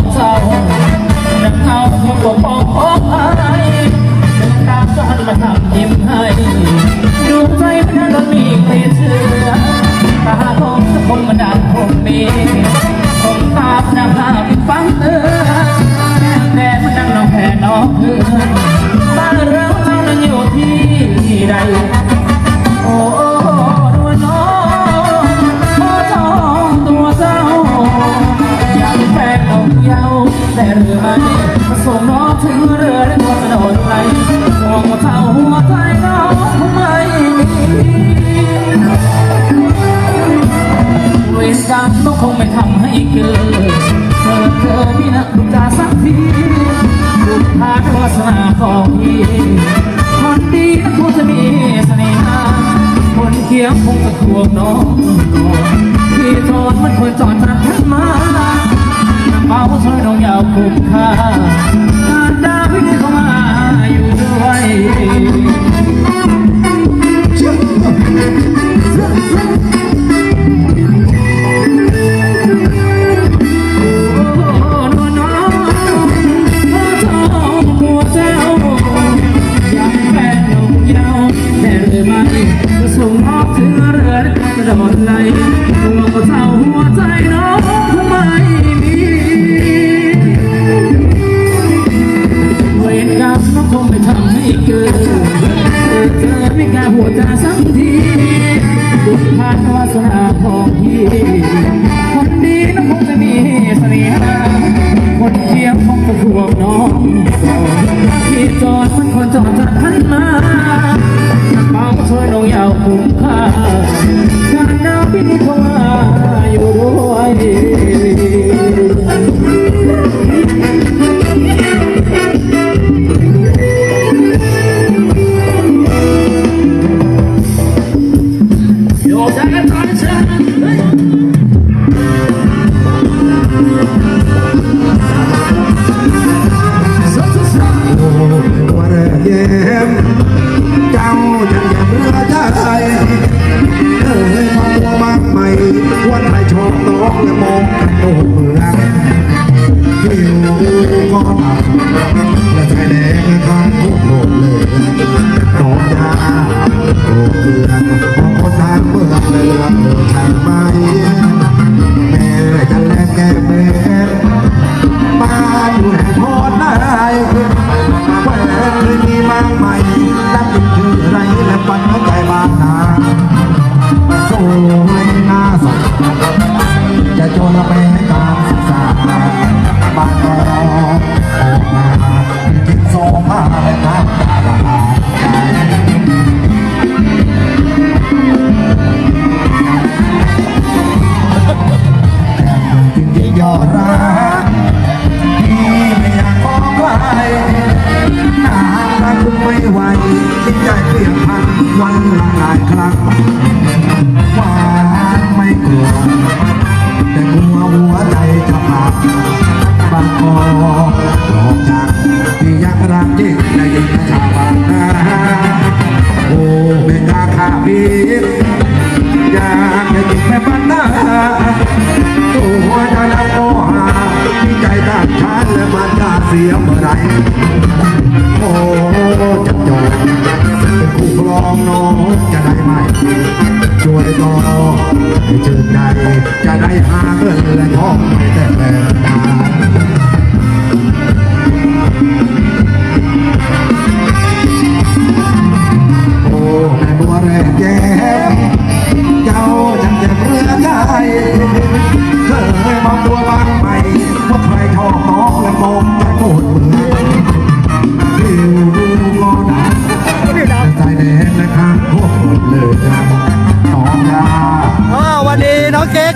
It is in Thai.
องเจ้านักเท่าคนก็องพอไอเป็นตาซ้อนมาทำยิ้มให้ดูใจพระนั้นมีไม่เชื่อตาของสัคงมาดังคงมีผมตาพนักภาพฟังเตือนแม่พนั่งนองแผ่น้องเพื่อบ้านเราเจ้านั้นอยู่ที่ใด แต่หรือไม่ปรงน้องถึงเรือได้ควรกระโดดไหลห่วงเท่าหัวใจน้องไม่เวรกรรมก็คงไม่ทำให้เกิดเธอเธอพี่นะบุญตาสักทีบุญพาโฆษณาของพี่คนดีนะควรจะมีเสน่ห์คนเคียงคงจะทวงน้องก่อนที่จอดมันควรจอดรัก คุ้มค่า สักทีบุญพานวาสนาของพี่คนดีน้องคงจะมีเสน่หาคนเคียงคงจะห่วงน้องก่อนพี่จอดมันคนจอดจะทันมาเมาช่วยน้องยาวคุ้มค่า วันไหนชมน้องและมองกันโอ้เมืองหิวก็หนักและใจแดงข้างทุกโลกเลย ชาบางนาโอ้เมตาข้าพี่อยากจะยิงแม่บ้านนาตัวใจะแล้วก็หาที่ใจด้านฉันและมันจะเสียเมื่อไรโอ้จะจบเป็นคู่ครองน้องจะได้ไหมช่วยต่อให้ชื่นใจจะได้หาเงินและทองไม่แต่แต่นาน อ้วันดีน้องเก๊ก